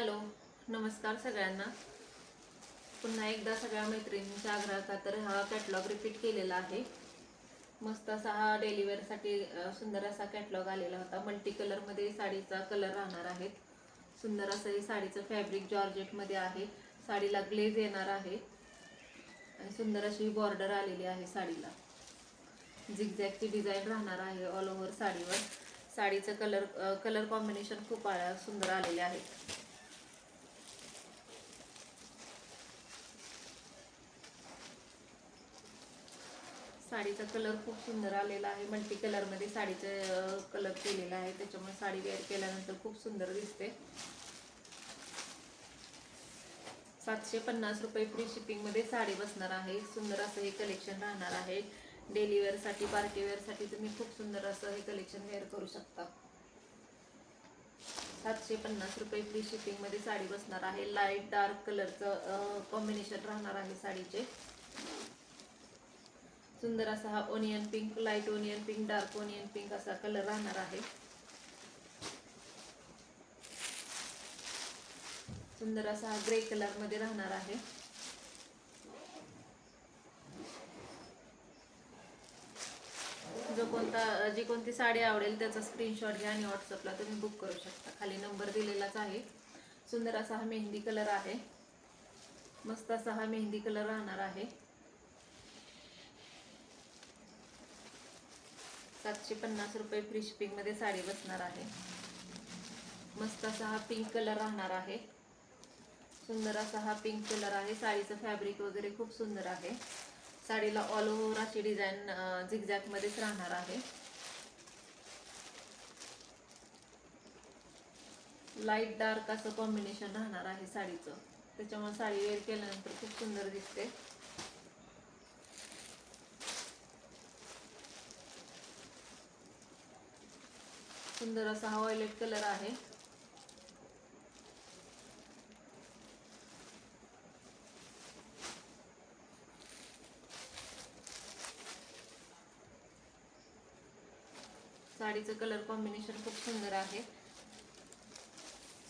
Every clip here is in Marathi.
हॅलो नमस्कार सगळ्यांना. पुन्हा एकदा सगळ्या मैत्रिणींच्या आग्रहाचा तर हा कॅटलॉग रिपीट केलेला आहे. मस्त असा हा डेलिवेअरसाठी सुंदर असा कॅटलॉग आलेला होता. मल्टी कलरमध्ये साडीचा कलर राहणार आहेत सुंदर असं हे साडीचं फॅब्रिक जॉर्जेटमध्ये आहे. साडीला ग्लेज येणार आहे. आणि सुंदर अशी बॉर्डर आलेली आहे साडीला. झिगझॅगची डिझाईन राहणार आहे ऑल ओव्हर साडीवर. साडीचं कलर कलर कॉम्बिनेशन खूप सुंदर आलेले आहेत. साडीचा कलर खूप सुंदर आलेला आहे. मल्टी कलरमध्ये साडीचा कलर केलेला आहे. त्याच्यामुळे साडी वेअर केल्यानंतर खूप सुंदर दिसते. सातशे पन्नास रुपये फ्री शिपिंगमध्ये साडी बसणार आहे. सुंदर असं हे कलेक्शन राहणार आहे. डेली वेअरसाठी पार्टी वेअरसाठी तुम्ही खूप सुंदर असं हे कलेक्शन वेअर करू शकता. सातशे पन्नास रुपये फ्री शिपिंगमध्ये साडी बसणार आहे. लाइट डार्क कलरचं कॉम्बिनेशन राहणार आहे साडीचे. सुंदर असा हा onion pink light onion pink dark onion pink असा कलर राहणार आहे. सुंदर असा हा ग्रे कलरमध्ये राहणार आहे. जो कोणता जी कोणती साडी आवडेल त्याचा स्क्रीनशॉट घ्या आणि व्हॉट्सअपला तुम्ही बुक करू शकता. खाली नंबर दिलेलाच आहे. सुंदर असा हा मेहंदी कलर आहे. मस्त असा हा मेहंदी कलर राहणार आहे. सातशे पन्नास रुपये फ्री शिपिंगमध्ये साडी बसणार आहे. मस्त असा हा पिंक कलर राहणार आहे. सुंदर असा हा पिंक कलर आहे. साडीचं फॅब्रिक वगैरे खूप सुंदर आहे. साडीला ऑल ओव्हर अशी डिझाईन झिगझॅगमध्येच राहणार आहे. लाइट डार्क असं कॉम्बिनेशन राहणार आहे साडीचं. त्याच्यामुळे साडी वेअर केल्यानंतर खूप सुंदर दिसते. सुंदर असा हा ऑयलेट कलर आहे. साडीचं कलर कॉम्बिनेशन खूप सुंदर आहे.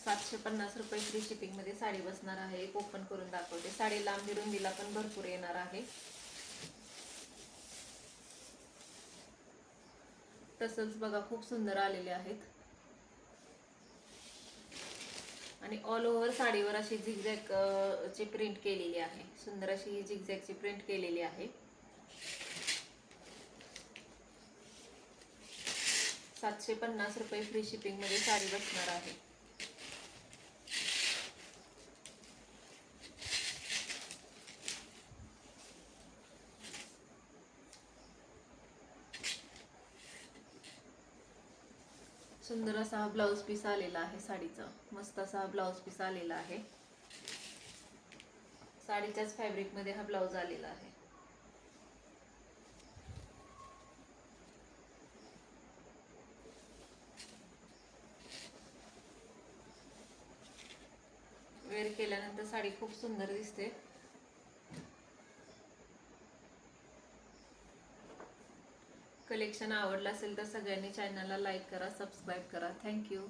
सातशे पन्नास रुपये फ्री शिपिंगमध्ये साडी बसणार आहे. एक ओपन करून दाखवते. साडी लांबी रुंदीला पण भरपूर येणार आहे. तसंच बघा खूप सुंदर आलेले आहेत. आणि ऑल ओव्हर साडीवर अशी झिगझॅक ची प्रिंट केलेली आहे. सुंदर अशी ही झिगझॅग ची प्रिंट केलेली आहे. सातशे पन्नास रुपये फ्री शिपिंगमध्ये साडी बसणार आहे. सुंदर असा हा ब्लाऊज पीस आलेला आहे साडीचा. मस्त असा हा ब्लाऊज पीस आलेला आहे. साडीच्याच फॅब्रिकमध्ये हा ब्लाऊज आलेला आहे. वेअर केल्यानंतर साडी खूप सुंदर दिसते. कलेक्शन आवडलं असेल तर सगळ्यांनी चॅनलला लाईक करा सबस्क्राईब करा. थँक्यू